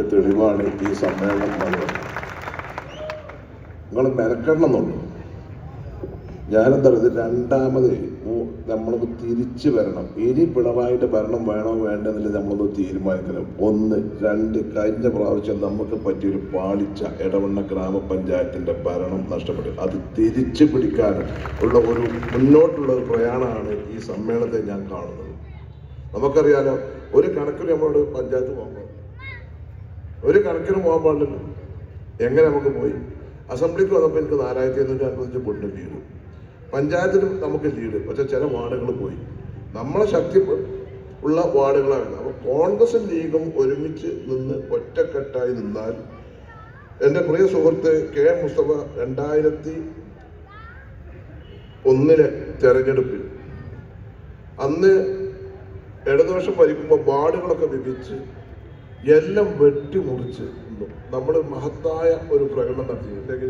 എന്നുള്ളതിന്റെ തെളിവാണ് ഈ സമ്മേളനം പറയുന്നത് നിങ്ങൾ മെനക്കെടണമെന്നുള്ളൂ ഞാനെന്താ പറയുക ഇത് രണ്ടാമത് നമ്മളൊന്ന് തിരിച്ചു വരണം. ഇനി പിണവായിട്ട് ഭരണം വേണോ വേണ്ടെന്നില്ല നമ്മളൊന്ന് തീരുമാനിക്കണം. ഒന്ന് രണ്ട് കഴിഞ്ഞ പ്രാവശ്യം നമുക്ക് പറ്റിയൊരു പാളിച്ച ഇടവണ്ണ ഗ്രാമപഞ്ചായത്തിന്റെ ഭരണം നഷ്ടപ്പെട്ടു. അത് തിരിച്ചു പിടിക്കാൻ ഉള്ള ഒരു മുന്നോട്ടുള്ള ഒരു പ്രയാണമാണ് ഈ സമ്മേളനത്തെ ഞാൻ കാണുന്നത്. നമുക്കറിയാലോ ഒരു കണക്കിൽ നമ്മളോട് പഞ്ചായത്ത് പോകുമ്പോൾ ഒരു കണക്കിന് പോകാൻ പാടില്ലല്ലോ. എങ്ങനെ നമുക്ക് പോയി? അസംബ്ലിക്ക് വന്നപ്പോൾ എനിക്ക് നാലായിരത്തി എണ്ണൂറ്റി അൻപത്തഞ്ച് പൊട്ടിന് ലീഡ് പഞ്ചായത്തിലും നമുക്ക് ലീഡ് പക്ഷെ ചില വാർഡുകൾ പോയി. നമ്മളെ ശക്തി ഉള്ള വാർഡുകളാണ് അപ്പോൾ കോൺഗ്രസും ലീഗും ഒരുമിച്ച് നിന്ന് ഒറ്റക്കെട്ടായി നിന്നാൽ എന്റെ പ്രിയ സുഹൃത്ത് കെ മുസ്തഫ രണ്ടായിരത്തി ഒന്നിലെ തെരഞ്ഞെടുപ്പിൽ അന്ന് ഇടതുപക്ഷം ഭരിക്കുമ്പോൾ വാർഡുകളൊക്കെ വിഭിച്ച് എല്ലാം വെട്ടിമുറിച്ച് നമ്മൾ മഹത്തായ ഒരു പ്രകടനം നടത്തി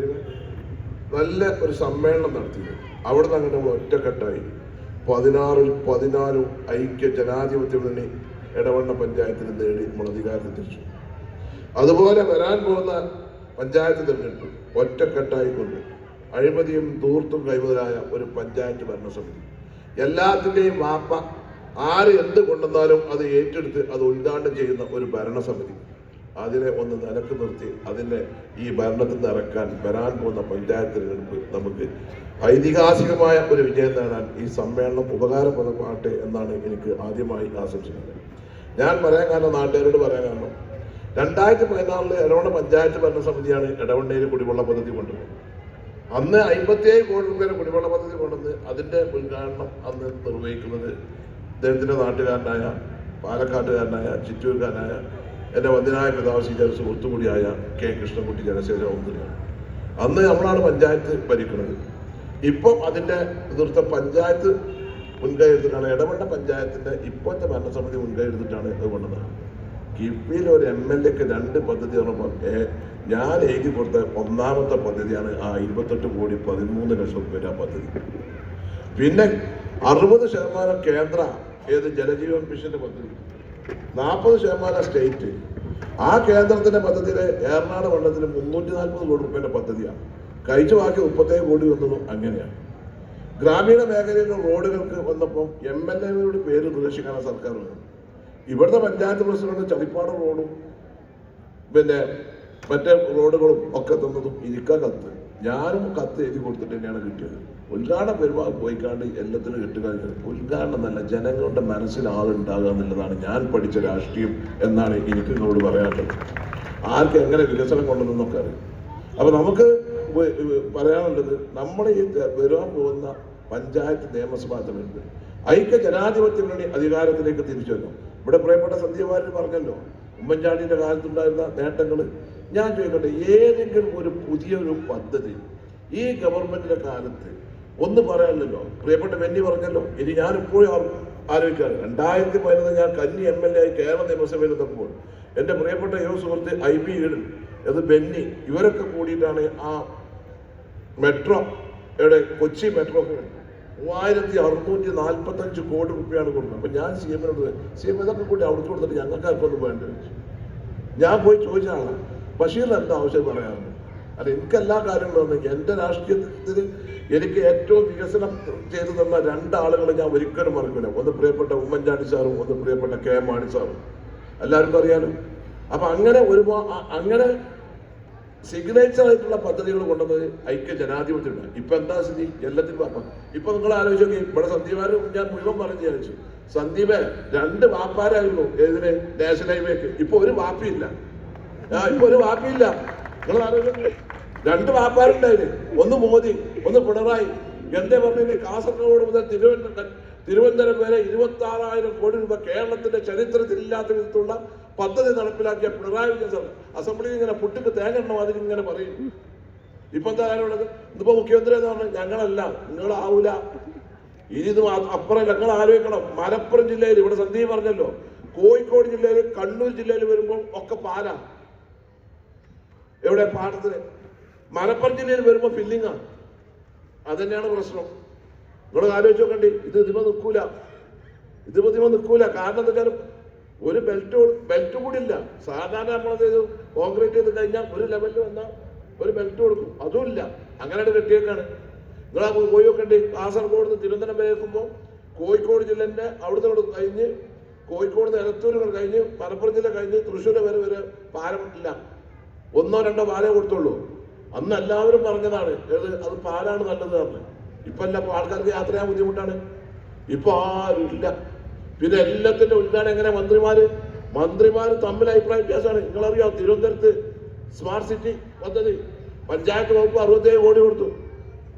നല്ല ഒരു സമ്മേളനം നടത്തി അവിടെ നിന്ന് അങ്ങനെ നമ്മൾ ഒറ്റക്കെട്ടായി. പതിനാറിൽ പതിനാലും ഐക്യ ജനാധിപത്യ മുന്നണി ഇടവണ്ണ പഞ്ചായത്തിന് നേടി നമ്മൾ അധികാരത്തിൽ തിരിച്ചു. അതുപോലെ വരാൻ പോകുന്ന പഞ്ചായത്ത് തിരഞ്ഞെടുപ്പ് ഒറ്റക്കെട്ടായിക്കൊണ്ട് അഴിമതിയും തൂർത്തും കൈമുതലായ ഒരു പഞ്ചായത്ത് ഭരണസമിതി. എല്ലാത്തിന്റെയും വാപ്പ ആര് എന്ത് കൊണ്ടുവന്നാലും അത് ഏറ്റെടുത്ത് അത് ഉദ്ഘാടനം ചെയ്യുന്ന ഒരു ഭരണസമിതി. അതിനെ ഒന്ന് നിലയ്ക്ക് നിർത്തി അതിനെ ഈ ഭരണത്തിൽ നിന്ന് ഇറക്കാൻ വരാൻ പോകുന്ന പഞ്ചായത്ത് തിരഞ്ഞെടുപ്പ് നമുക്ക് ഐതിഹാസികമായ ഒരു വിജയം നേടാൻ ഈ സമ്മേളനം ഉപകാരപ്രദമാകട്ടെ എന്നാണ് എനിക്ക് ആദ്യമായി ആശംസിക്കുന്നത്. ഞാൻ പറയാൻ കാരണം നാട്ടുകാരോട് പറയാൻ കാരണം രണ്ടായിരത്തി പതിനാലിൽ എടവണ്ണ പഞ്ചായത്ത് ഭരണസമിതിയാണ് ഇടവണ്ണയിൽ കുടിവെള്ള പദ്ധതി കൊണ്ടുപോകുന്നത് അന്ന് അമ്പത്തിയേഴ് കോടി രൂപയുടെ കുടിവെള്ള പദ്ധതി കൊണ്ടുവന്ന് അതിന്റെ ഉദ്ഘാടനം അന്ന് നിർവഹിക്കുന്നത് അദ്ദേഹത്തിന്റെ നാട്ടുകാരനായ പാലക്കാട്ടുകാരനായ ചിറ്റൂർക്കാരനായ എന്റെ വന്ദനായ പിതാവ് ശ്രീ സുഹൃത്തു കൂടിയായ കെ കൃഷ്ണൻകുട്ടി ജനസേന ഒന്നിനാണ് അന്ന് നമ്മളാണ് പഞ്ചായത്ത് ഭരിക്കുന്നത്. ഇപ്പം അതിന്റെ നേതൃത്വം പഞ്ചായത്ത് മുൻകൈ എടുത്തിട്ടാണ് ഇടപെട്ട പഞ്ചായത്തിന്റെ ഇപ്പോഴത്തെ ഭരണസമിതി മുൻകൈ എടുത്തിട്ടാണ് ഇത് കൊണ്ടത്. കിഫ്ബിയിൽ ഒരു എം എൽ എക്ക് രണ്ട് പദ്ധതി പറഞ്ഞപ്പോൾ ഞാൻ എഴുതി കൊടുത്ത ഒന്നാമത്തെ പദ്ധതിയാണ് ആ ഇരുപത്തെട്ട് കോടി പതിമൂന്ന് ലക്ഷം രൂപ പദ്ധതി. പിന്നെ അറുപത് ശതമാനം കേന്ദ്ര ഏത് ജലജീവൻ മിഷന്റെ പദ്ധതി? നാൽപ്പത് ശതമാനം സ്റ്റേറ്റ്. ആ കേന്ദ്രത്തിന്റെ പദ്ധതിയിലെ ഏറനാട് മണ്ഡലത്തിൽ മുന്നൂറ്റി നാൽപ്പത് കോടി രൂപയുടെ പദ്ധതിയാണ് കഴിച്ചു ബാക്കി മുപ്പത്തേഴ് കോടി വന്നതും അങ്ങനെയാണ് ഗ്രാമീണ മേഖലയിലെ റോഡുകൾക്ക് വന്നപ്പോൾ എം എൽ എയുടെ പേര് നിർദ്ദേശിക്കാനാണ് സർക്കാർ വന്നത് ഇവിടുത്തെ പഞ്ചായത്ത് പ്രസിഡന്റ് ചളിപ്പാട് റോഡും പിന്നെ മറ്റേ റോഡുകളും ഒക്കെ തന്നതും ഇരിക്ക കത്ത്. ഞാനും കത്ത് എഴുതി കൊടുത്തിട്ട് തന്നെയാണ് കിട്ടിയത്. ഉദ്ഘാടനം വരുമ്പോൾ പോയിക്കാണ്ട് എല്ലാത്തിനും കിട്ടുക ഉദ്ഘാടനം നല്ല ജനങ്ങളുടെ മനസ്സിൽ ആളുണ്ടാകുക എന്നുള്ളതാണ് ഞാൻ പഠിച്ച രാഷ്ട്രീയം എന്നാണ് എനിക്ക് നിങ്ങളോട് പറയാനുള്ളത്. ആർക്ക് എങ്ങനെ വികസനം കൊണ്ടുവന്നൊക്കെ അറിയാം. അപ്പൊ നമുക്ക് പറയാനുള്ളത് നമ്മുടെ ഈ വരാൻ പോകുന്ന പഞ്ചായത്ത് നിയമസഭാ തെരഞ്ഞെടുപ്പ് ഐക്യ ജനാധിപത്യം വേണ്ടി അധികാരത്തിലേക്ക് തിരിച്ചു വന്നു ഇവിടെ പ്രിയപ്പെട്ട സന്ധ്യമാരിൽ പറഞ്ഞല്ലോ ഉമ്മൻചാണ്ടിന്റെ കാലത്തുണ്ടായിരുന്ന നേട്ടങ്ങൾ ഞാൻ ചോദിക്കട്ടെ ഏതെങ്കിലും ഒരു പുതിയൊരു പദ്ധതി ഈ ഗവൺമെന്റിന്റെ കാലത്ത് ഒന്ന് പറയാനല്ലോ പ്രിയപ്പെട്ട വെന്നി പറഞ്ഞല്ലോ ഇനി ഞാൻ ഇപ്പോഴും ആലോചിക്കാറ്. രണ്ടായിരത്തി പതിനൊന്ന് ഞാൻ കന്നി എം എൽ എ ആയി കേരള നിയമസഭയിൽ എത്തുമ്പോൾ എന്റെ പ്രിയപ്പെട്ട യുവ സുഹൃത്ത് ഐ പി ഈഡൻ അത് ബെന്നി ഇവരൊക്കെ കൂടിയിട്ടാണ് ആ മെട്രോ എവിടെ കൊച്ചി മെട്രോ മൂവായിരത്തി അറുന്നൂറ്റി നാൽപ്പത്തഞ്ച് കോടി റുപ്യാണ് കൊടുക്കുന്നത് അപ്പൊ ഞാൻ സി എമ്മിനോട് സി എം ഇതൊക്കെ കൂടി അവിടെ കൊടുത്തിട്ട് ഞങ്ങൾക്ക് ആർക്കൊന്നും വേണ്ട? ഞാൻ പോയി ചോദിച്ചാണ് ബഷീറിന് എന്താ ആവശ്യം പറയാറുണ്ട് അല്ല എനിക്ക് എല്ലാ കാര്യങ്ങളും എന്റെ രാഷ്ട്രീയത്തിൽ എനിക്ക് ഏറ്റവും വികസനം ചെയ്തു തന്ന രണ്ടാളുകളെ ഞാൻ ഒരിക്കലും മറക്കില്ല ഒന്ന് പ്രിയപ്പെട്ട ഉമ്മൻചാണ്ടി സാറും ഒന്ന് പ്രിയപ്പെട്ട കെ എം മാണി സാറും. എല്ലാവർക്കും അറിയാലോ? അപ്പൊ അങ്ങനെ ഒരുപാട് അങ്ങനെ സിഗ്നേച്ചർ ആയിട്ടുള്ള പദ്ധതികൾ കൊണ്ടുവന്നത് ഐക്യ ജനാധിപത്യമാണ്. ഇപ്പൊ എന്താ സ്ഥിതി? എല്ലാത്തിനും അപ്പം. ഇപ്പൊ നിങ്ങൾ ആലോചിച്ച് ഇവിടെ സന്ദീപാരും ഞാൻ മുഴുവൻ പറഞ്ഞു വിചാരിച്ചു. സന്ദീപ് രണ്ട് വാപ്പാരായിരുന്നു ഏതിന്? നാഷണൽ ഹൈവേക്ക് ഇപ്പൊ ഒരു വാപ്പിയില്ല. ഇപ്പൊ ഒരു വാപ്പിയില്ല. നിങ്ങൾ ആലോചിച്ചു രണ്ട് വാപ്പാരുണ്ടായിരുന്നു ഒന്ന് മോദി ഒന്ന് പിണറായി. എന്റെ പറഞ്ഞു കാസർഗോഡ് മുതൽ തിരുവനന്തപുരം തിരുവനന്തപുരം വരെ ഇരുപത്തി ആറായിരം കോടി രൂപ കേരളത്തിന്റെ ചരിത്രത്തിൽ ഇല്ലാത്ത വിധത്തിലുള്ള പദ്ധതി നടപ്പിലാക്കിയ പിണറായി വിജയൻ സാർ അസംബ്ലിയിൽ ഇങ്ങനെ പുട്ടിക്ക് മാതിരി ഇങ്ങനെ പറയും. ഇപ്പൊ എന്താ കാര്യമുള്ളത്? ഇന്നിപ്പോ മുഖ്യമന്ത്രി എന്ന് പറഞ്ഞാൽ ഞങ്ങളല്ല നിങ്ങളാവൂല ഇനി ഇത് അപ്പുറം ഞങ്ങൾ ആലോചിക്കണം. മലപ്പുറം ജില്ലയിൽ ഇവിടെ സന്ധി പറഞ്ഞല്ലോ കോഴിക്കോട് ജില്ലയിൽ കണ്ണൂർ ജില്ലയിൽ വരുമ്പോൾ ഒക്കെ പാലാ. എവിടെ? പാടത്തിന്. മലപ്പുറം ജില്ലയിൽ വരുമ്പോൾ ഫില്ലിങ്ങാ അതന്നെയാണ് പ്രശ്നം. നിങ്ങൾ ആലോചിച്ച് നോക്കണ്ടേ ഇത് ഇതിമ നിൽക്കൂല. ഇതിമ ഇതിമ നിൽക്കൂല. കാരണം എന്താ ഒരു ബെൽറ്റ് ബെൽറ്റ് കൂടി ഇല്ല. സാധാരണ നമ്മളത് കോൺക്രീറ്റ് ചെയ്ത് കഴിഞ്ഞാൽ ഒരു ലെവലിൽ വന്നാൽ ഒരു ബെൽറ്റ് കൊടുക്കും. അതും ഇല്ല. അങ്ങനെ കെട്ടിയേക്കാണ്. നിങ്ങൾ ആ പോയി നോക്കണ്ടേ. കാസർഗോഡ് നിന്ന് തിരുവനന്തപുരം വരെ എത്തുമ്പോൾ കോഴിക്കോട് ജില്ലേന്റെ അവിടുന്ന് ഇവിടെ കഴിഞ്ഞ് കോഴിക്കോട് നിന്ന് എലത്തൂർ കഴിഞ്ഞ് മലപ്പുറം ജില്ല കഴിഞ്ഞ് തൃശ്ശൂർ വരെ വരെ പാലം ഇല്ല. ഒന്നോ രണ്ടോ പാലേ കൊടുത്തുള്ളൂ. അന്ന് എല്ലാവരും പറഞ്ഞതാണ് ഏത് അത് പാലാണ് നല്ലത് പറഞ്ഞു. ഇപ്പൊ എല്ലാ ആൾക്കാർക്ക് യാത്ര ചെയ്യാൻ ബുദ്ധിമുട്ടാണ്. ഇപ്പൊ ആരും ഇല്ല. പിന്നെ എല്ലാത്തിന്റെ ഉദ്ഘാടനം എങ്ങനെ മന്ത്രിമാര്? മന്ത്രിമാര് തമ്മിൽ അഭിപ്രായ വ്യത്യാസമാണ്. നിങ്ങളറിയാം തിരുവനന്തപുരത്ത് സ്മാർട്ട് സിറ്റി പദ്ധതി പഞ്ചായത്ത് വകുപ്പ് അറുപത്തേഴ് കോടി കൊടുത്തു.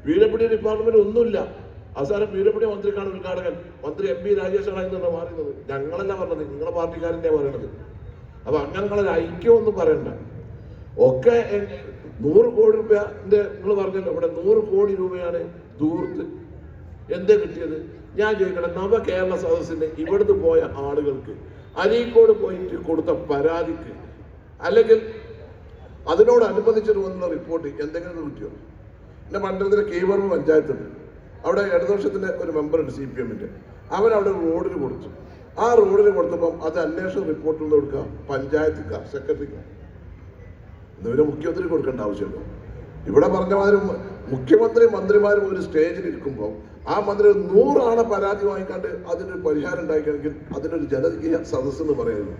വീരപ്പിടി ഡിപ്പാർട്ട്മെന്റ് ഒന്നുമില്ല. അവസാനം വീരപ്പിടി മന്ത്രിക്കാണ് ഉദ്ഘാടകൻ. മന്ത്രി എം പി രാജേഷാണ് ഇന്നലെ മാറുന്നത് ഞങ്ങളല്ല പറഞ്ഞത്. നിങ്ങളെ പാർട്ടിക്കാരന്റെ പറയണത് അപ്പൊ അങ്ങനെയുള്ള ഐക്യമൊന്നും പറയണ്ട. ഒക്കെ നൂറ് കോടി രൂപന്റെ നിങ്ങൾ പറഞ്ഞല്ലോ ഇവിടെ നൂറ് കോടി രൂപയാണ് ദൂർത്ത്. എന്താ കിട്ടിയത്? ഞാൻ ചോദിക്കട്ടെ നവ കേരള സദസ്സിന്റെ ഇവിടുന്ന് പോയ ആളുകൾക്ക് അരീക്കോട് പോയിട്ട് കൊടുത്ത പരാതിക്ക് അല്ലെങ്കിൽ അതിനോടനുബന്ധിച്ചിട്ട് വന്നുള്ള റിപ്പോർട്ട് എന്തെങ്കിലും കിട്ടിയോ? എന്റെ മണ്ഡലത്തിലെ കീവർമ്മ പഞ്ചായത്തുണ്ട്. അവിടെ ഇടതുപക്ഷത്തിന്റെ ഒരു മെമ്പറുണ്ട് സി പി എമ്മിന്റെ അവൻ അവിടെ റോഡിന് കൊടുത്തു. ആ റോഡിന് കൊടുത്തപ്പം അത് അന്വേഷണ റിപ്പോർട്ടിൽ കൊടുക്കുക പഞ്ചായത്തിക്ക സെക്രട്ടറിക്ക് ഇന്നുവരെ മുഖ്യമന്ത്രി കൊടുക്കേണ്ട ആവശ്യമുണ്ടോ? ഇവിടെ പറഞ്ഞ മാതിരി മുഖ്യമന്ത്രി മന്ത്രിമാരും ഒരു സ്റ്റേജിൽ ഇരിക്കുമ്പോൾ ആ മന്ത്രി നൂറാണ് പരാതി വാങ്ങിക്കാണ്ട് അതിനൊരു പരിഹാരം ഉണ്ടാക്കിയാണെങ്കിൽ അതിനൊരു ജനകീയ സദസ് എന്ന് പറയുന്നു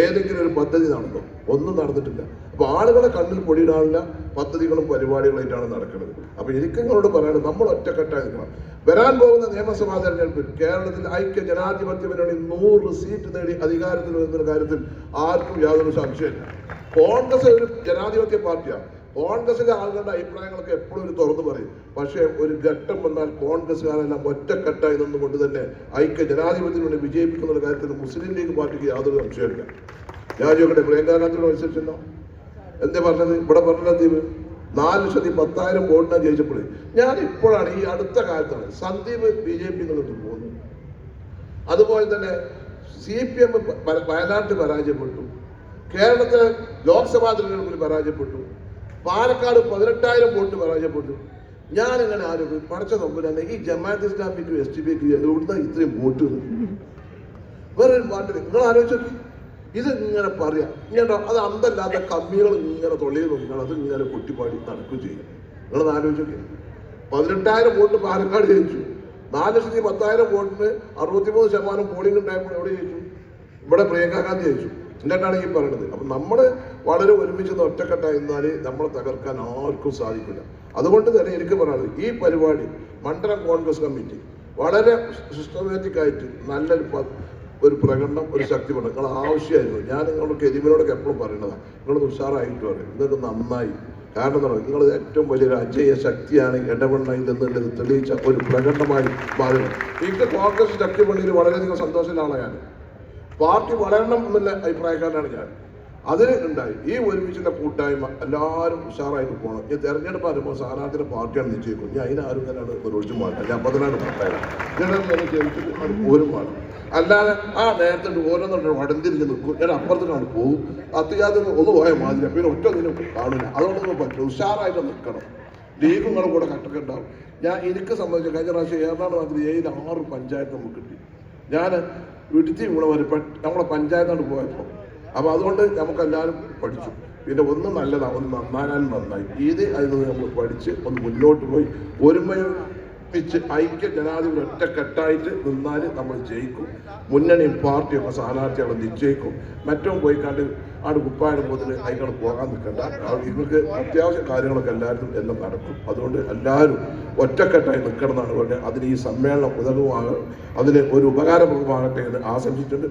ഏതെങ്കിലും ഒരു പദ്ധതി നടന്നോ? ഒന്നും നടന്നിട്ടില്ല. അപ്പൊ ആളുകളെ കണ്ണിൽ പൊടിയിടാനുള്ള പദ്ധതികളും പരിപാടികളായിട്ടാണ് നടക്കുന്നത്. അപ്പൊ എനിക്ക് നിങ്ങളോട് പറയുന്നത് നമ്മൾ ഒറ്റക്കെട്ടായി നിൽക്കണം. വരാൻ പോകുന്ന നിയമസഭാ തെരഞ്ഞെടുപ്പിൽ കേരളത്തിൽ ഐക്യ ജനാധിപത്യ മുന്നണി നൂറ് സീറ്റ് നേടി അധികാരത്തിൽ വരുന്ന കാര്യത്തിൽ ആർക്കും യാതൊരു സംശയമില്ല കോൺഗ്രസ് ഒരു ജനാധിപത്യ പാർട്ടിയാണ്. കോൺഗ്രസിലെ ആളുകളുടെ അഭിപ്രായങ്ങളൊക്കെ എപ്പോഴും ഒരു തുറന്നു പറയും. പക്ഷേ ഒരു ഘട്ടം വന്നാൽ കോൺഗ്രസ്സുകാരെല്ലാം ഒറ്റക്കെട്ടായി നിന്നുകൊണ്ട് തന്നെ ഐക്യ ജനാധിപത്യത്തിന് വേണ്ടി വിജയിപ്പിക്കുന്ന കാര്യത്തിൽ മുസ്ലിം ലീഗ് പാർട്ടിക്ക് യാതൊരു സംശയമില്ല ഞാൻ ചോദിക്കട്ടെ പ്രിയങ്കാ ഗാന്ധിയോട് മത്സരിച്ചല്ലോ എന്തേ പറഞ്ഞത്? ഇവിടെ പറഞ്ഞ ദീപ് നാല് ലക്ഷത്തി പത്തായിരം വോട്ടിനാണ് ജയിച്ചപ്പോഴേ. ഞാൻ ഇപ്പോഴാണ് ഈ അടുത്ത കാലത്താണ് സന്ദീപ് ബി ജെ പി നിന്നിട്ട് പോകുന്നത് അതുപോലെ തന്നെ സി പി എം വയനാട്ടിൽ പരാജയപ്പെട്ടു. കേരളത്തിലെ ലോക്സഭാ തിരഞ്ഞെടുപ്പിൽ പരാജയപ്പെട്ടു. പാലക്കാട് പതിനെട്ടായിരം വോട്ട് പരാജയപ്പെട്ടു. ഞാൻ ഇങ്ങനെ ആലോചിക്കും പഠിച്ച നോക്കൂല ഈ ജമാഅത്ത് ഇസ്ലാമിക്കും എസ് ടി പിക്കും എവിടുന്ന ഇത്രയും വോട്ട് വേറെ ഒരു പാട്ട് നിങ്ങൾ ആലോചിച്ചു ഇത് ഇങ്ങനെ പറയാം. ഇങ്ങനെ അത് അന്തല്ലാത്ത കമ്മികൾ ഇങ്ങനെ തൊള്ളിയിൽ നോക്കിയാൽ അത് ഇങ്ങനെ പൊട്ടിപ്പാടി നടക്കുകയും ചെയ്യും. നിങ്ങളത് ആലോചിച്ചൊക്കെ പതിനെട്ടായിരം വോട്ട് പാലക്കാട് ജയിച്ചു. നാല് ലക്ഷത്തി പത്തായിരം വോട്ടിന് അറുപത്തിമൂന്ന് ശതമാനം പോളിംഗ് ഉണ്ടായപ്പോൾ എവിടെ ജയിച്ചു? ഇവിടെ പ്രിയങ്ക ഗാന്ധി ജയിച്ചു. എന്നിട്ടാണ് ഈ പറയുന്നത് അപ്പം നമ്മൾ വളരെ ഒരുമിച്ച് ഒറ്റക്കെട്ടായി നിന്നാൽ നമ്മളെ തകർക്കാൻ ആർക്കും സാധിക്കില്ല. അതുകൊണ്ട് തന്നെ എനിക്ക് പറയാനുള്ളത് ഈ പരിപാടി മണ്ഡലം കോൺഗ്രസ് കമ്മിറ്റി വളരെ സിസ്റ്റമാറ്റിക് ആയിട്ട് നല്ലൊരു ഒരു പ്രകടനം ഒരു ശക്തി പറഞ്ഞു നിങ്ങൾ ആവശ്യമായിരുന്നു. ഞാൻ നിങ്ങളോട് കരിമിനോടൊക്കെ എപ്പോഴും പറയുന്നതാണ് നിങ്ങൾ ഉഷാറായിട്ട് പറയും. ഇതൊക്കെ നന്നായി. കാരണം എന്താണ് നിങ്ങൾ ഏറ്റവും വലിയൊരു അജയ ശക്തിയാണ് ഇടപെടണയിൽ എന്നുള്ളത് തെളിയിച്ച ഒരു പ്രകടനമായി മാറുന്നു എനിക്ക് കോൺഗ്രസ് ശക്തി പണിയിൽ വളരെയധികം സന്തോഷമുള്ള ആളാണ് പാർട്ടി വളരണം എന്നുള്ള അഭിപ്രായക്കാരനാണ് ഞാൻ. അതിന് ഉണ്ടായി. ഈ ഒരുമിച്ചുള്ള കൂട്ടായ്മ എല്ലാവരും ഉഷാറായിട്ട് പോകണം. ഈ തെരഞ്ഞെടുപ്പ് വരുമ്പോൾ സ്ഥാനാർത്ഥിയുടെ പാർട്ടിയാണ് നിശ്ചയിക്കുന്നത് ഞാൻ അതിനാരും തന്നെയാണ് ഒരു ഒഴിച്ചും പാടില്ല ഞാൻ പതിനാറ് പാർട്ടിയാണ്. ഞാൻ അത് പോരും പാടും അല്ലാതെ ആ നേരത്തെ ഓരോന്നും വടംതിരിഞ്ഞ് നിൽക്കും. ഞാൻ അപ്പുറത്തിനാണ് പോകും അത്യാവശ്യം ഒന്ന് പോയ മാതിരി. പിന്നെ ഒറ്റ ഒന്നിനും കാണില്ല. അതുകൊണ്ടൊന്നും പറ്റില്ല. ഉഷാറായിട്ട് നിൽക്കണം. ലീഗും കൂടെ കട്ടൊക്കെ ഉണ്ടാവും. ഞാൻ എനിക്ക് സംബന്ധിച്ച് കഴിഞ്ഞ പ്രാവശ്യം ഏതാണ്ട് മാതിരി ഏഴ് ആറ് പഞ്ചായത്ത് നമുക്ക് കിട്ടി. ഞാൻ വീട്ടിൽ ഇവിടെ ഒരു നമ്മളെ പഞ്ചായത്തോട് പോയപ്പോൾ അപ്പോൾ അതുകൊണ്ട് നമുക്കെല്ലാവരും പഠിച്ചു. പിന്നെ ഒന്ന് നല്ലതാണ് ഒന്ന് നന്നാകാൻ നന്നായി. ഇത് അതിൽ നമ്മൾ പഠിച്ച് ഒന്ന് മുന്നോട്ട് പോയി. ഒരുമയൊപ്പിച്ച് ഐക്യ ജനാധിപത്യം ഒറ്റക്കെട്ടായിട്ട് നിന്നാൽ നമ്മൾ ജയിക്കും. മുന്നണിയും പാർട്ടിയൊക്കെ സ്ഥാനാർത്ഥികളെ നിശ്ചയിക്കും. മറ്റവും പോയി കണ്ട് ആട് മുതൽ അതിനോട് പോകാൻ നിൽക്കണ്ട. ഇവർക്ക് അത്യാവശ്യ കാര്യങ്ങളൊക്കെ എല്ലാവരും എല്ലാം നടക്കും. അതുകൊണ്ട് എല്ലാവരും ഒറ്റക്കെട്ടായി നിൽക്കണം എന്നാണ് പറഞ്ഞത്. അതിന് ഈ സമ്മേളനം ഉതകുമാകണം അതിന് ഒരു ഉപകാരപ്രദമാകട്ടെ എന്ന് ആശംസിച്ചിട്ടുണ്ട്.